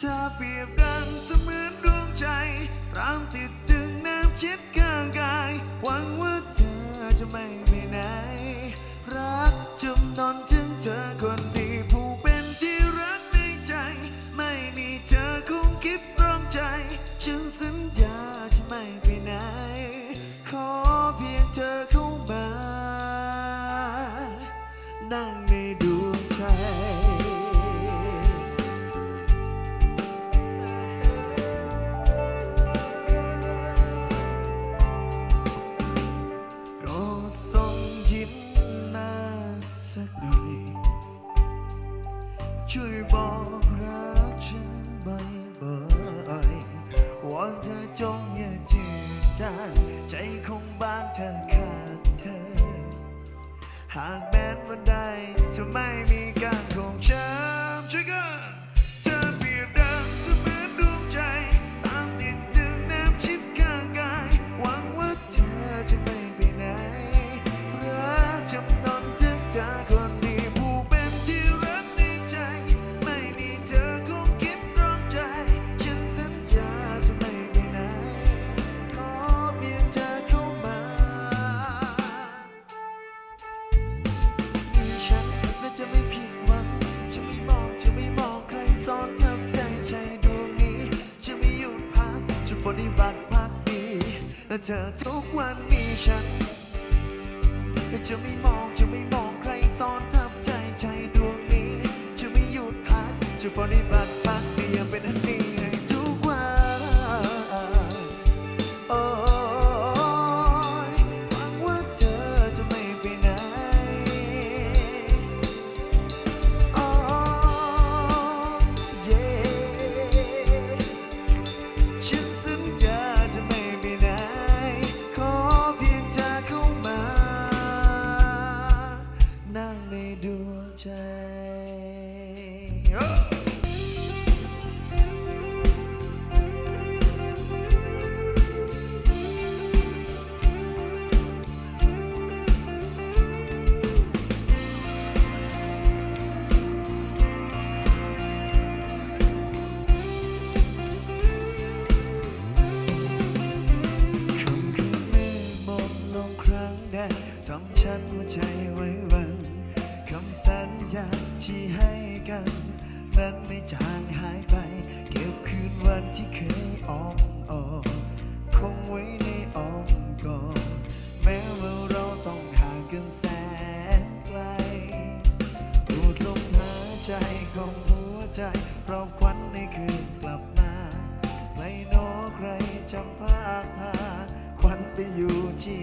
เธอเปรียบดังเสมือนดวงใจ ตามติดตึงน้ำชิดข้างกาย หวังว่าเธอจะไม่ไปไหน รักจมนอนถึงเธอคนดีผู้เป็นที่รักในใจ ไม่มีเธอคงคิดตรอมใจ ฉันสัญญาจะไม่ไปไหน ขอเพียงเธอเข้ามา นั่งในดวงใจ ช่วยบอกรักฉันบ่อยๆวอนเธอจงอย่าจืดจางใจคงบางเธอขาดเธอ หากแม้นวันใดเธอไม่มีการของฉัน ฏิบัติพักดีและเธอทุกวันมีฉันจะไม่มองจะไม่มองใครซ้อนทับใจใจดวงนี้ จะไม่หยุดพักจะปฏิบัติพักดียังเป็นอันดี ให้กันนั้นไม่จางหายไป เก็บคืนวันที่เคยอ้อมออกคงไว้ในอ้อมกอดแม้ว่าเราต้องห่างกันแสนไกลดูดลมหายใจของหัวใจเพราะควันในคืนกลับมาไม่โนใครจำพาพาควันไปอยู่ที่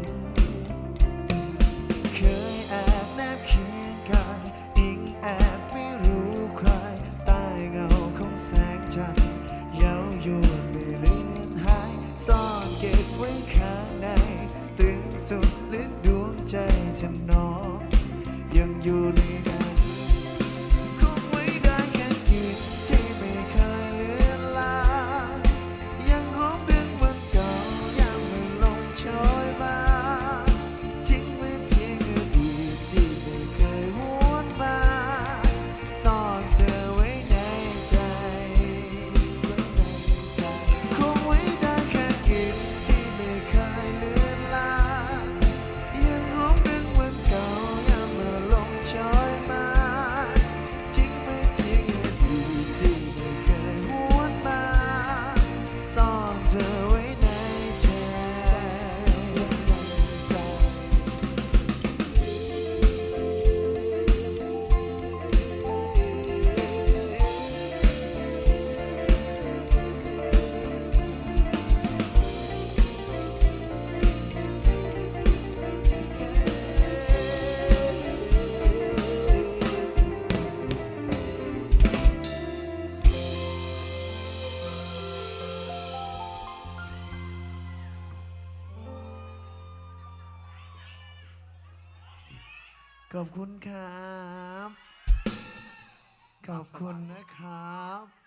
ไว้ข้างในตึงสุดฤดู ขอบคุณครับ ขอบคุณนะครับ